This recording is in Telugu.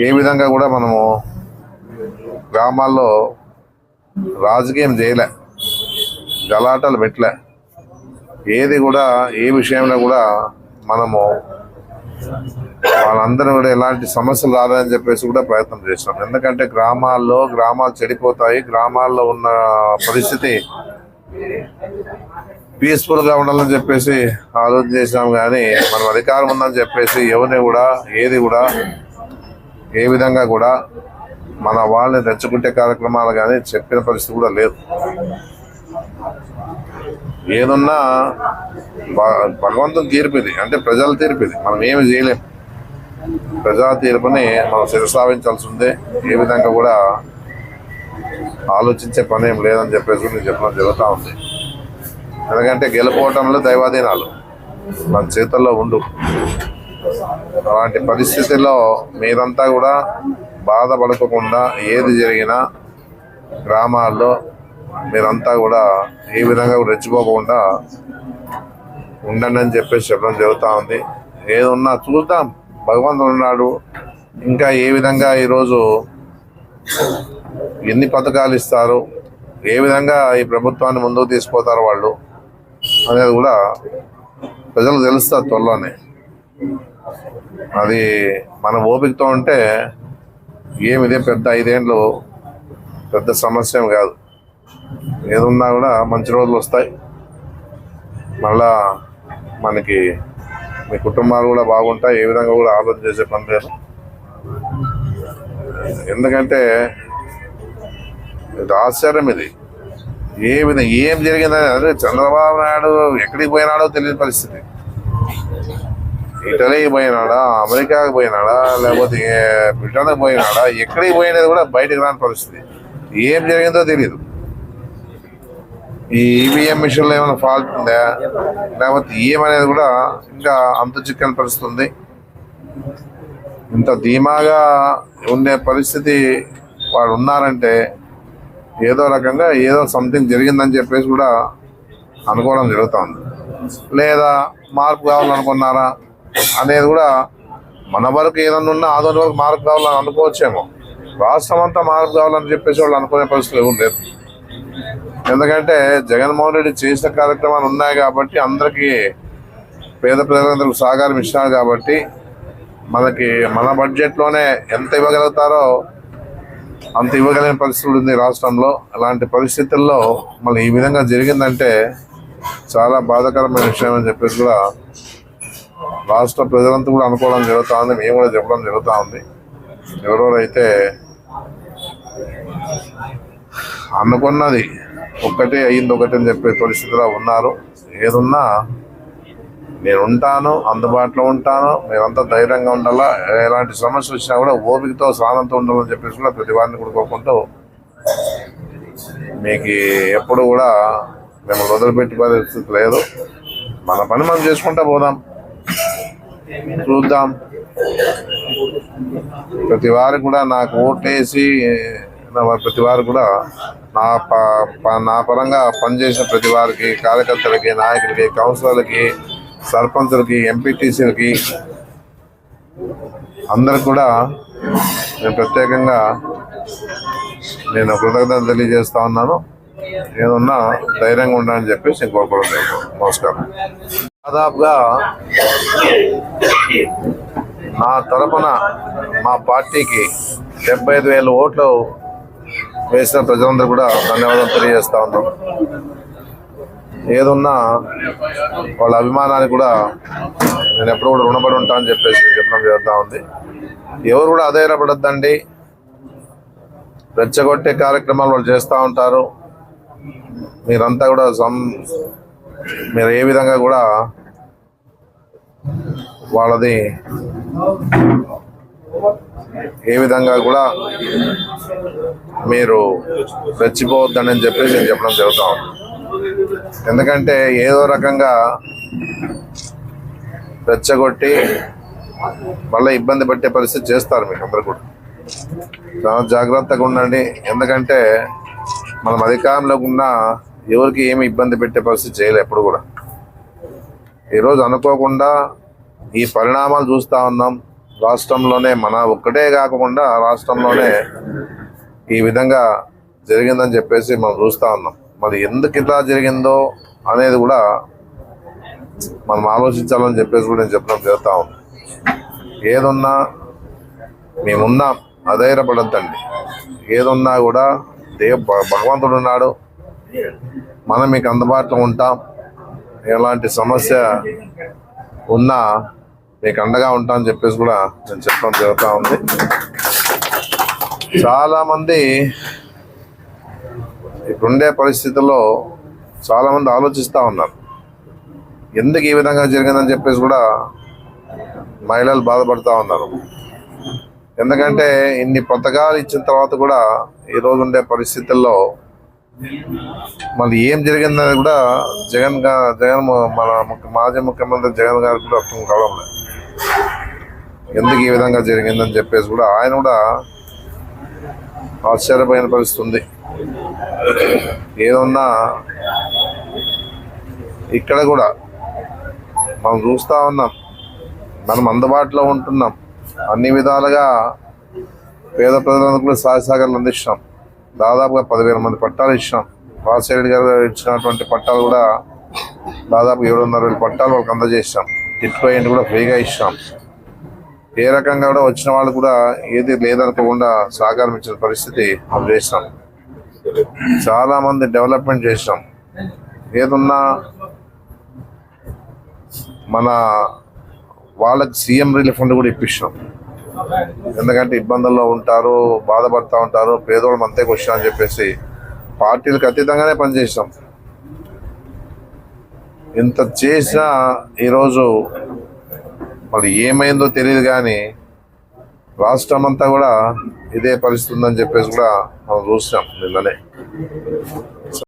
ఏ విధంగా కూడా మనము గ్రామాల్లో రాజకీయం చేయలే గలాటలు పెట్టలే. ఏది కూడా ఏ విషయంలో కూడా మనము వాళ్ళందరూ కూడా ఎలాంటి సమస్యలు రాదని చెప్పేసి కూడా ప్రయత్నం చేసినాం ఎందుకంటే గ్రామాల్లో గ్రామాలు చెడిపోతాయి గ్రామాల్లో ఉన్న పరిస్థితి పీస్ఫుల్గా ఉండాలని చెప్పేసి ఆలోచన చేసినాం కానీ మనం అధికారం ఉందని చెప్పేసి ఎవరిని కూడా ఏది కూడా ఏ విధంగా కూడా మన వాళ్ళని రెచ్చగొట్టే కార్యక్రమాలు కానీ చెప్పిన పరిస్థితి కూడా లేదు. ఏదున్నా భగవంతుని తీర్పు అంటే ప్రజల తీర్పిది మనం ఏమి చేయలేం. ప్రజా తీర్పుని మనం శిరసావించాల్సి ఉంది ఏ విధంగా కూడా ఆలోచించే పని ఏం లేదని చెప్పేసి నేను చెప్పడం జరుగుతూ ఉంది. ఎందుకంటే గెలుపోవటంలో దైవాధీనాలు. మన చేతుల్లో ఉండు. అలాంటి పరిస్థితుల్లో మీరంతా కూడా బాధపడకుండా ఏది జరిగినా గ్రామాల్లో మీరంతా కూడా ఏ విధంగా కూడా రెచ్చిపోకుండా ఉండండి అని చెప్పేసి చెప్పడం జరుగుతూ ఉంది. ఏదున్నా చూద్దాం. భగవంతుడు ఉన్నాడు. ఇంకా ఏ విధంగా ఈరోజు ఎన్ని పథకాలు ఇస్తారు? ఏ విధంగా ఈ ప్రభుత్వాన్ని ముందుకు తీసుకుపోతారు వాళ్ళు? అనేది కూడా ప్రజలకు తెలుస్తుంది త్వరలోనే. అది మన ఓపికతో ఉంటే ఏమి ఇదే పెద్ద ఐదేండ్లు పెద్ద సమస్య కాదు. ఏదున్నా కూడా మంచి రోజులు వస్తాయి. మళ్ళా మనకి మీ కుటుంబాలు కూడా బాగుంటాయి. ఏ విధంగా కూడా ఆలోచన చేసే పని లేదు. ఎందుకంటే ఇది ఆశ్చర్యం ఇది. ఏ విధంగా ఏం జరిగిందని అదే చంద్రబాబు నాయుడు ఎక్కడికి పోయినాడో తెలియని పరిస్థితి. ఇటలీకి పోయినాడా? అమెరికాకి పోయినాడా? లేకపోతే బ్రిటన్కి పోయినాడా? ఎక్కడికి పోయినది కూడా బయటకు రాని పరిస్థితి. ఏం జరిగిందో తెలియదు ఈ ఈవీఎం మిషన్లో ఏమైనా ఫాల్ట్ ఉందా? లేకపోతే ఏమనేది కూడా ఇంకా అంత చిక్కని పరిస్థితి ఉంది. ఇంత ధీమాగా ఉండే పరిస్థితి వాడు ఉన్నారంటే ఏదో రకంగా ఏదో సంథింగ్ జరిగిందని చెప్పేసి కూడా అనుకోవడం జరుగుతుంది. లేదా మార్పు కావాలనుకున్నారా అనేది కూడా మన వరకు ఏదన్నా ఉన్నా ఆదోని వరకు మార్పు కావాలని అనుకోవచ్చేమో. రాష్ట్రం అంతా మార్పు కావాలని చెప్పేసి వాళ్ళు అనుకునే పరిస్థితులు ఎవరు లేదు ఎందుకంటే జగన్మోహన్ రెడ్డి చేసిన కార్యక్రమాలు ఉన్నాయి కాబట్టి అందరికీ పేద ప్రజలందరికీ సహకారం ఇచ్చినారు కాబట్టి మనకి మన బడ్జెట్లోనే ఎంత ఇవ్వగలుగుతారో అంత ఇవ్వగలిగిన పరిస్థితి ఉంది రాష్ట్రంలో. అలాంటి పరిస్థితుల్లో మళ్ళీ ఈ విధంగా జరిగిందంటే చాలా బాధాకరమైన విషయం అని చెప్పేసి కూడా రాష్ట్ర ప్రజలంతా కూడా అనుకోవడం జరుగుతూ ఉంది మేము కూడా చెప్పడం జరుగుతూ ఉంది ఎవరెవరైతే అనుకున్నది ఒక్కటే అయ్యింది ఒకటి అని చెప్పే పరిస్థితిలో ఉన్నారు. ఏదున్నా నేను ఉంటాను అందుబాటులో ఉంటాను మీరంతా ధైర్యంగా ఉండాలా ఎలాంటి సమస్య వచ్చినా కూడా ఓపికతో స్నానంతో ఉండాలని చెప్పేసి కూడా ప్రతి వారిని కూడా కోరుకుంటూ మీకు ఎప్పుడు కూడా మేము వదిలిపెట్టి పరిస్థితి లేదు. మన పని మనం చేసుకుంటా పోదాం. చూద్దాం. ప్రతి వారు కూడా నాకు ఓటేసి నా ప్రతి వారు కూడా నా ప- ప- నా పరంగా పనిచేసిన ప్రతి వారికి కార్యకర్తలకి నాయకులకి కౌన్సిలర్లకి సర్పంచులకి ఎంపీటీసీలకి అందరికి కూడా నేను ప్రత్యేకంగా నేను కృతజ్ఞతలు తెలియజేస్తా ఉన్నాను. ఏదన్నా ధైర్యంగా ఉండాలని చెప్పేసి నేను కోరుకోవడం లేదు నమస్కారం. దాదాపుగా నా తరపున మా పార్టీకి డెబ్బై ఐదు వేల ఓట్లు వేసిన ప్రజలందరూ కూడా ధన్యవాదాలు తెలియజేస్తా ఉన్నాం ఏదున్నా వాళ్ళ అభిమానాన్ని కూడా నేను ఎప్పుడు కూడా రుణపడి ఉంటా అని చెప్పేసి చెప్పడం జరుగుతూ ఉంది. ఎవరు కూడా అధైర్యపడద్దండి. రెచ్చగొట్టే కార్యక్రమాలు వాళ్ళు చేస్తూ ఉంటారు. మీరంతా కూడా సం మీరు ఏ విధంగా కూడా వాళ్ళది ఏ విధంగా కూడా మీరు రెచ్చిపోవద్దని చెప్పేసి నేను చెప్పడం జరుగుతా ఉంది. ఎందుకంటే ఏదో రకంగా రెచ్చగొట్టి మళ్ళీ ఇబ్బంది పెట్టే పరిస్థితి చేస్తారు మీకు అందరు కూడా. చాలా జాగ్రత్తగా ఉండండి. ఎందుకంటే మనం అధికారంలో ఉన్న ఎవరికి ఏమి ఇబ్బంది పెట్టే పరిస్థితి చేయలే ఎప్పుడు కూడా. ఈరోజు అనుకోకుండా ఈ పరిణామాలు చూస్తూ ఉన్నాం. రాష్ట్రంలోనే మన ఒక్కటే కాకుండా రాష్ట్రంలోనే ఈ విధంగా జరిగిందని చెప్పేసి మనం చూస్తా ఉన్నాం. మరి ఎందుకు ఇట్లా జరిగిందో అనేది కూడా మనం ఆలోచించాలని చెప్పేసి కూడా నేను చెప్పడం జరుగుతూ ఉంది. ఏదున్నా మేమున్నాం అధైర్యపడద్దండి. ఏదున్నా కూడా దేవ భగవంతుడు ఉన్నాడు. మనం మీకు అందుబాటులో ఉంటాం. ఎలాంటి సమస్య ఉన్నా మీకు అండగా ఉంటా అని చెప్పేసి కూడా నేను చెప్పడం జరుగుతూ ఉంది. చాలామంది ఇప్పుడుండే పరిస్థితుల్లో చాలామంది ఆలోచిస్తూ ఉన్నారు. ఎందుకు ఈ విధంగా జరిగిందని చెప్పేసి కూడా మహిళలు బాధపడుతూ ఉన్నారు. ఎందుకంటే ఇన్ని పథకాలు ఇచ్చిన తర్వాత కూడా ఈ రోజు ఉండే పరిస్థితుల్లో మళ్ళీ ఏం జరిగిందని కూడా జగన్గా జగన్ మన మాజీ ముఖ్యమంత్రి జగన్ గారికి కూడా అర్థం కావడం లేదు. ఎందుకు ఈ విధంగా జరిగిందని చెప్పేసి కూడా ఆయన కూడా ఆశ్చర్యపోయిన పరిస్థితి ఉంది. ఏదన్నా ఇక్కడ కూడా మనం చూస్తూ ఉన్నాం. మనం అందుబాటులో ఉంటున్నాం. అన్ని విధాలుగా పేద ప్రజలందరూ కూడా సహాయ సహకారాలు అందిస్తున్నాం. దాదాపుగా పదివేల మంది పట్టాలు ఇచ్చినాం. రాజశేఖర్ గారు ఇచ్చినటువంటి పట్టాలు కూడా దాదాపు ఏడున్నర వేల పట్టాలు వాళ్ళకి అందజేసినాం టిట్కో ఇంటి కూడా ఫ్రీగా ఇచ్చినాం. ఏ రకంగా కూడా వచ్చిన వాళ్ళు కూడా ఏది లేదనుకోకుండా సహకారం ఇచ్చిన పరిస్థితి మనం చేసినాం. చాలా మంది డెవలప్మెంట్ చేసినాం. ఏదున్నా మన వాళ్ళకి సీఎం రిలీఫ్ ఫండ్ కూడా ఇప్పించాం ఎందుకంటే ఇబ్బందుల్లో ఉంటారు బాధపడుతూ ఉంటారు పేదోళ్ళు అంతే క్వశ్చన్ అని చెప్పేసి పార్టీలకు అతీతంగానే పనిచేసాం ఇంత చేసినా ఈరోజు మరి ఏమైందో తెలియదు కానీ రాష్ట్రం అంతా కూడా ఇదే పరిస్థితి ఉందని చెప్పేసి కూడా మనం చూసినాం నిన్ననే.